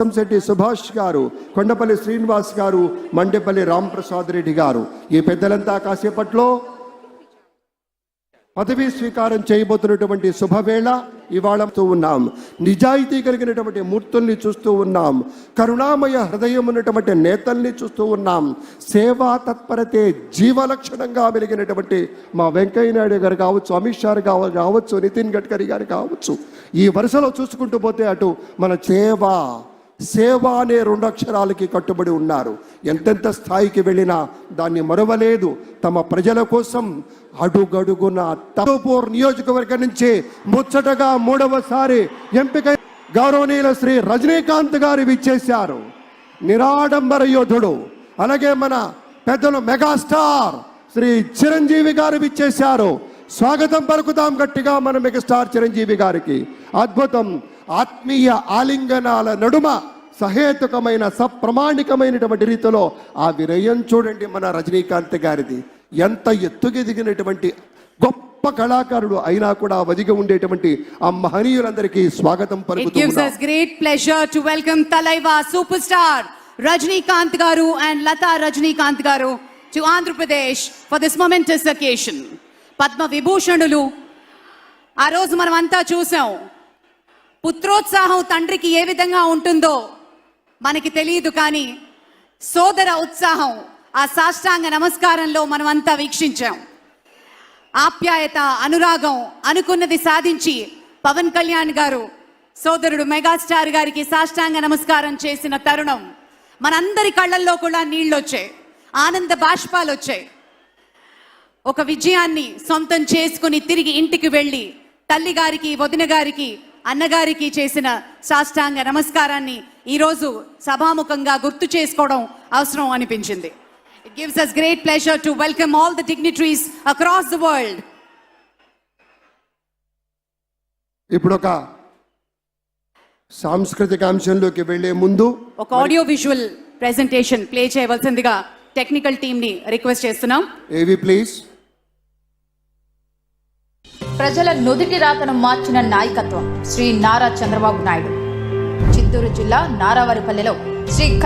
శెట్టి సుభాష్ గారు కొండపల్లి శ్రీనివాస్ గారు మండేపల్లి రాంప్రసాద్ రెడ్డి గారు. ఈ పెద్దలంతా కాసేపట్లో పదవీ స్వీకారం చేయబోతున్నటువంటి శుభవేళ ఇవాళ ఉన్నాం. నిజాయితీ కలిగినటువంటి మూర్తుల్ని చూస్తూ ఉన్నాం. కరుణామయ హృదయం ఉన్నటువంటి నేతల్ని చూస్తూ ఉన్నాం. సేవా తత్పరతే జీవలక్షణంగా వెలిగినటువంటి మా వెంకయ్య నాయుడు గారు కావచ్చు అమిత్ షా గారు కావచ్చు నితిన్ గడ్కరీ గారు కావచ్చు ఈ వరుసలో చూసుకుంటూ పోతే అటు మన సేవ సేవ అనే రెండు అక్షరాలకి కట్టుబడి ఉన్నారు. ఎంతెంత స్థాయికి వెళ్ళినా దాన్ని మరవలేదు. తమ ప్రజల కోసం అడుగడుగున తపోపూర్ నియోజకవర్గం నుంచి ముచ్చటగా మూడవసారి ఎంపిక గౌరవనీయుల శ్రీ రజనీకాంత్ గారు విచ్చేశారు. నిరాడంబర యోధుడు. అలాగే మన పెద్దలు మెగాస్టార్ శ్రీ చిరంజీవి గారు విచ్చేశారు. స్వాగతం పలుకుతాం గట్టిగా మన మెగాస్టార్ చిరంజీవి గారికి. అద్భుతం. ఆత్మీయ ఆలింగనాల నడుమ సహేతుకమైన సప్రమాణికమైనటువంటి రీతిలో ఆ వినయం చూడండి మన రజనీకాంత్ గారిది ఎంత ఎత్తుకెదిగినటువంటి గొప్ప కళాకారుడు అయినా కూడా వదిగి ఉండేటువంటి ఆ మహనీయులందరికీ స్వాగతం It పలుకుతూ gives ఉన్నాం. us great pleasure to welcome Talaiva superstar Rajnikant Garu and Lata Rajnikant Garu to Andhra Pradesh for this momentous occasion. Padma విభూషణులు ఆ రోజు మనం అంతా చూసాం పుత్రోత్సాహం తండ్రికి ఏ విధంగా ఉంటుందో మనకి తెలియదు కానీ సోదర ఉత్సాహం ఆ సాష్టాంగ నమస్కారంలో మనం అంతా వీక్షించాం. ఆప్యాయత అనురాగం అనుకున్నది సాధించి పవన్ కళ్యాణ్ గారు సోదరుడు మెగాస్టార్ గారికి సాష్టాంగ నమస్కారం చేసిన తరుణం మనందరి కళ్ళల్లో కూడా నీళ్ళు వచ్చాయి ఆనంద బాష్పాలు వచ్చాయి ఒక విజయాన్ని సొంతం చేసుకుని తిరిగి ఇంటికి వెళ్ళి తల్లి గారికి వదిన గారికి అన్నగారికి చేసిన సాష్టాంగ నమస్కారాన్ని ఈరోజు సభాముఖంగా గుర్తు చేసుకోవడం అవసరం అనిపించింది. It gives us great pleasure to welcome all the dignitaries across the world ఇప్పుడు ఒక సాంస్కృతిక అంశంలోకి వెళ్ళే ముందు ఒక ఆడియో విజువల్ ప్రెజెంటేషన్ ప్లే చేయవలసిందిగా టెక్నికల్ టీమ్ని రిక్వెస్ట్ చేస్తున్నాం. ఏవి ప్లీజ్ ప్రజల నుదిటి రాతను మార్చిన నాయకత్వం శ్రీ నారా చంద్రబాబు నాయుడు. చిత్తూరు జిల్లా నారావారిపల్లెలో శ్రీ